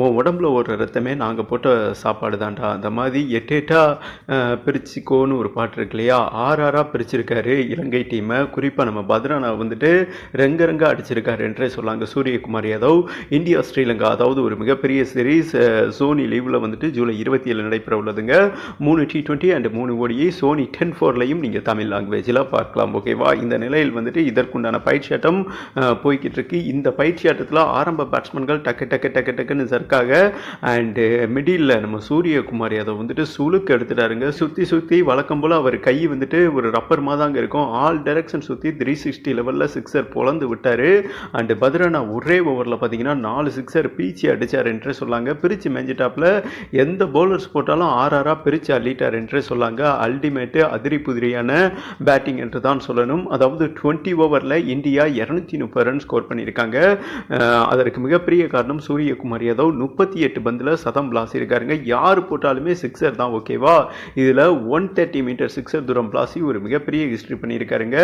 உன் உடம்புல ஒரு ரத்தமே நாங்கள் போட்ட சாப்பாடு தான்டா. அந்த மாதிரி எட்டு பிரிச்சுக்கோன்னு ஒரு பாட்டு இருக்கு இல்லையா? ஆறு ஆறாக பிரிச்சிருக்காரு இலங்கை டீமை குறிப்பாக நம்ம பத்ரானா வந்துட்டு ரெங்க ரெங்க அடிச்சிருக்காரு என்றே சொல்லாங்க. Suryakumar Yadav India Sri Lanka. அதாவது ஒரு மிகப்பெரிய சீரீஸ் சோனி லீவில் வந்துட்டு ஜூலை இருபத்தி ஏழு நடைபெற உள்ளதுங்க. மூணு டி டுவெண்ட்டி அண்ட் மூணு ஓடியை சோனி டென் ஃபோர்லையும் நீங்கள் தமிழ் லாங்குவேஜில் பார்க்கலாம். ஓகேவா இந்த நிலையில் வந்துட்டு இதற்குண்டான பயிற்சி ஆட்டம் போய்கிட்டு இருக்கு. இந்த பயிற்சி ஆட்டத்தில் ஆரம்ப பேட்ஸ்மேன்கள் டக்கு டக்கு டக்கு டக்குன்னு சர்க்காக அண்டு மிடில் நம்ம சூரியகுமார் யாதவ் வந்துட்டு சுளுக்கு எடுத்துட்டாருங்க. சுற்றி சுற்றி வழக்கம் போல் அவர் கை வந்துட்டு ஒரு ரப்பர் மாதாங்க இருக்கும். ஆல் டைரக்ஷன் சுற்றி த்ரீ சிக்ஸ்டி லெவலில் சிக்ஸர் பொழந்து விட்டார். அண்டு பத்ரனா ஒரே ஓவரில் பார்த்தீங்கன்னா நாலு சிக்ஸர் பீச்சி அடித்தார் என்றே சொல்லாங்க. பிரித்து மேஞ்சிட்டாப்பில் எந்த பவுலர்ஸ் போட்டாலும் ஆறாராக ஆறாக பிரித்து அள்ளிட்டார் என்றே சொல்லாங்க. அல்டிமேட்டு அதிரி புதிரியான பேட்டிங் என்று தான் சொல்லணும். அதாவது டுவெண்ட்டி ஓவரில் இந்தியா இரநூத்தி முப்பது ரன் ஸ்கோர் பண்ணியிருக்காங்க. அதற்கு மிகப்பெரிய காரணம் சூரியகுமார் யாதவ் முப்பத்தி எட்டு பந்தில் சதம் பிளாஸ் இருக்காருங்க. யார் போட்டாலுமே சிக்ஸர் தான் ஓகேவா இதில் ஒன் தேர்ட்டி மீட்டர் சிக்ஸர் தூரம் பிளாசி ஒரு மிகப்பெரிய ஹிஸ்ட்ரி பண்ணியிருக்காருங்க.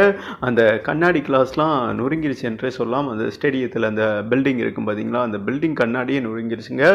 அந்த கண்ணாடி கிளாஸ்லாம் நொறுங்கிருச்சு என்றே சொல்லலாம் அந்த ஸ்டேடியத்தில் அந்த பில்டிங் இருக்கும் பார்த்தீங்களா அந்த பில்டிங் கண்ணாடியே நொறுங்கிருச்சுங்க.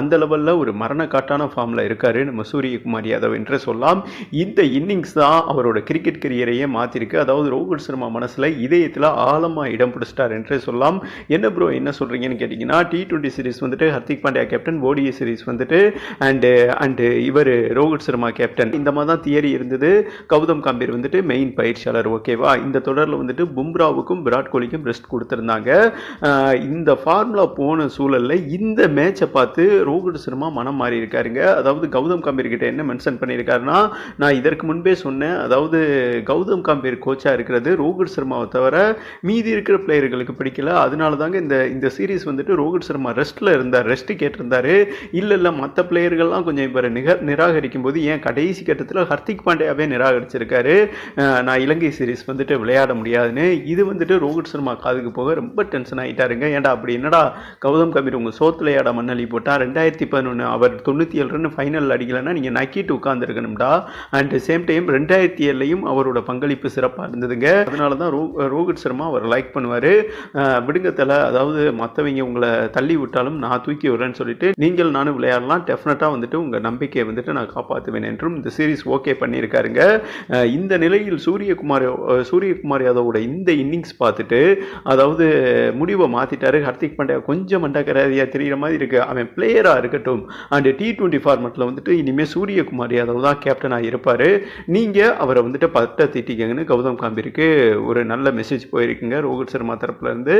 அந்த லெவலில் ஒரு மரண காட்டான ஃபார்மில் இருக்காரு நம்ம சூரியகுமார் யாதவ் என்றே சொல்லலாம் இந்த இன்னிங்ஸ் தான் அவரோட கிரிக்கெட் கரியரையே மாற்றிருக்கு அதாவது ரோஹித் சர்மா மனசில் இதயத்தில் ஆழமாக இடம் பிடிச்சிட்டார் என்றே சொல்லலாம் என்ன ப்ரோ என்ன சொல்கிறீங்கன்னு கேட்டிங்கன்னா டி ட்வெண்ட்டி சீரிஸ் வந்துட்டு Hardik Pandya captain ODI series வந்துட்டு அண்டு அண்டு இவர் ரோஹித் சர்மா கேப்டன் இந்த மாதிரி தான் தியரி இருந்தது. கௌதம் காம்பீர் வந்துட்டு மெயின் பயிற்சியாளர் ஓகேவா இந்த தொடரில் வந்துட்டு பும்ராவுக்கும் விராட் கோலிக்கும் ரெஸ்ட் கொடுத்துருந்தாங்க. இந்த ஃபார்முலா போன சூழலில் இந்த மேட்சை பார்த்து ரோஹித் சர்மா மனம் மாறி இருக்காருங்க. அதாவது கௌதம் காம்பீர் கிட்ட என்ன மென்ஷன் பண்ணியிருக்காருன்னா நான் இதற்கு முன்பே சொன்னேன். அதாவது கௌதம் காம்பீர் கோச்சாக இருக்கிறது ரோஹித் சர்மாவை தவிர மீதி இருக்கிற பிளேயர்களுக்கு பிடிக்கல. அதனால தாங்க இந்த இந்த சீரீஸ் வந்துட்டு ரோஹித் சர்மா ரெஸ்ட்டில் இருந்தார். ரெஸ்ட் கேட்டிருந்தாரு. இல்லை இல்லை மற்ற பிளேயர்கள்லாம் கொஞ்சம் இப்போ நிக நிராகரிக்கும் போது ஏன் கடைசி கட்டத்தில் ஹர்திக் பாண்டியாவே நிராகரிச்சிருக்காரு. நான் இலங்கை சீரிஸ் வந்துட்டு விளையாட முடியாதுன்னு. இது வந்துட்டு ரோஹித் சர்மா காதுக்கு போக ரொம்ப டென்ஷன் ஆகிட்டாருங்க ஏன்டா அப்படி என்னடா கௌதம் கபீர் உங்கள் சோத்துலையாட மண்ணலி போட்டால் ரெண்டாயிரத்தி பதினொன்று அவர் தொண்ணூற்றி ஏழு ரன் ஃபைனல் அடிக்கலைன்னா நீங்கள் நக்கிட்டு உட்காந்துருக்கணும்டா அண்ட் சேம் டைம் ரெண்டாயிரத்தி ஏழுலையும் அவரோட பங்களிப்பு சிறப்பாக இருந்ததுங்க. அதனால தான் ரோ ரோஹித் சர்மா அவர் லைக் பண்ணுவார். விடுங்கத்தில் அதாவது மற்றவங்க உங்களை தள்ளி விட்டாலும் நான் தூக்கி விடுறேன்னு சொல்லிட்டு நீங்கள் நானும் விளையாடலாம். டெஃபினட்டாக வந்துட்டு உங்கள் நம்பிக்கையை வந்துட்டு நான் காப்பாற்றுவேன் என்றும் இந்த சீரிஸ் ஓகே பண்ணியிருக்காருங்க. இந்த நிலையில் சூரியகுமார் சூரியகுமார் யாதவோட இந்த இன்னிங்ஸ் பார்த்துட்டு அதாவது முடிவை மாற்றிட்டாரு ஹர்திக் பாண்டியா கொஞ்சம் மண்டக்கராதியாக தெரிகிற மாதிரி இருக்கு. அவன் பிளேயராக இருக்கட்டும். அண்ட் டி டுவெண்ட்டி ஃபார்மெட்டில் வந்துட்டு இனிமேல் சூரியகுமார் யாதவ் தான் கேப்டனாக இருப்பார். நீங்கள் அவரை வந்துட்டு பட்ட திட்டிக்கங்கன்னு கௌதம் காம்பீருக்கு ஒரு நல்ல மெசேஜ் போயிருக்குங்க. ரோஹித் சர்மா தரப்புலேருந்து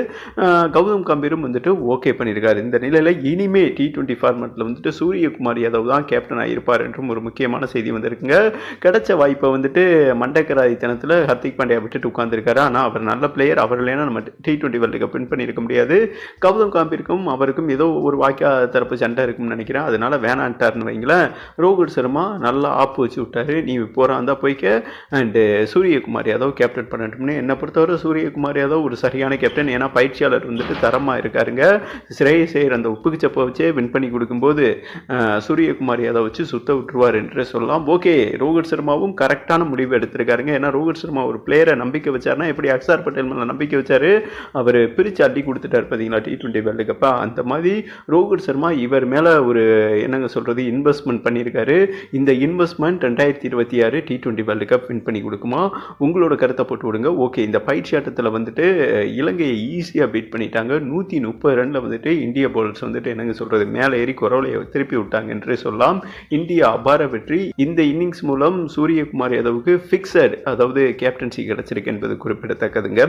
கௌதம் காம்பீரும் வந்துட்டு ஓகே பண்ணியிருக்காரு. இந்த நிலையில் இனிமே டி டுவெண்ட்டி ஃபார்மெட்டில் வந்துட்டு சூரியகுமார் யாதவ் தான் கேப்டனாக இருப்பார் என்றும் ஒரு முக்கியமான செய்தி வந்திருக்குங்க. கிடைச்ச வாய்ப்பை வந்துட்டு மண்டக்கராதித்தனத்தில் ஹர்திக் பாண்டியா விட்டுட்டு உட்காந்துருக்காரு ஆனால் அவர் நல்ல பிளேயர் அவர் இல்லைன்னா நம்ம T twenty world cup win பண்ணியிருக்க முடியாது. கௌதம் காம்பிற்கும் அவருக்கும் ஏதோ ஒரு வாக்கியா தரப்பு சண்டை இருக்கும்னு நினைக்கிறேன். அதனால வேணான்ட்டார்னு வைங்களேன். ரோஹித் சர்மா நல்லா ஆப்பு வச்சு விட்டாரு. நீ போகிறா இருந்தால் போய்க்க. அண்டு சூரியகுமார் யாதவ் கேப்டன் பண்ணட்டும்னு என்னை பொறுத்தவரை சூரியகுமார் யாதவ் ஒரு சரியான கேப்டன் ஏன்னா பயிற்சியாளர் வந்துட்டு தரமாக இருக்காருங்க. ஸ்ரேய செய்கிற அந்த உப்புக்குச்ச சப்பை வச்சே வின் பண்ணி கொடுக்கும்போது சூரியகுமார் யாதவ் வச்சு சுத்த விட்டுருவார் என்று சொல்லலாம். ஓகே ரோஹித் சர்மாவும் கரெக்டான முடிவு எடுத்திருக்காருங்க. ஏன்னா ரோஹித் சர்மா ஒரு பிளேயரை நம்பிக்கை வச்சாருன்னா எப்படி அக்ஸார் பட்டேல் மேலே நம்பிக்கை வச்சார்? அவர் பிரித்து அள்ளி கொடுத்துட்டார் பார்த்தீங்களா டி டுவெண்ட்டி வேர்ல்டு கப்பா அந்த மாதிரி ரோஹித் சர்மா இவர் மேலே ஒரு என்னங்க சொல்கிறது இன்வெஸ்ட்மெண்ட் பண்ணியிருக்காரு. இந்த இன்வெஸ்ட்மெண்ட் ரெண்டாயிரத்தி இருபத்தி ஆறு T twenty world cup win பண்ணி கொடுக்குமா? உங்களோட கருத்தை போட்டு விடுங்க. ஓகே இந்த பயிற்சி ஆட்டத்தில் வந்துட்டு இலங்கையை ஈஸியாக பீட் பண்ணிட்டாங்க. நூற்றி முப்பது ரனில் வந்துட்டு இந்திய பவுலர்ஸ் வந்துட்டு என்னங்க சொல்கிறது மேலே ஏறி குரவலையை திருப்பி விட்டாங்க என்றே சொல்லலாம். இந்தியா அபார வெற்றி. இந்த இன்னிங்ஸ் மூலம் சூரியகுமார் யாதவுக்கு ஃபிக்ஸட் அதாவது கேப்டன்சி கிடைச்சிருக்கு என்பது குறிப்பிடத்தக்கதுங்க.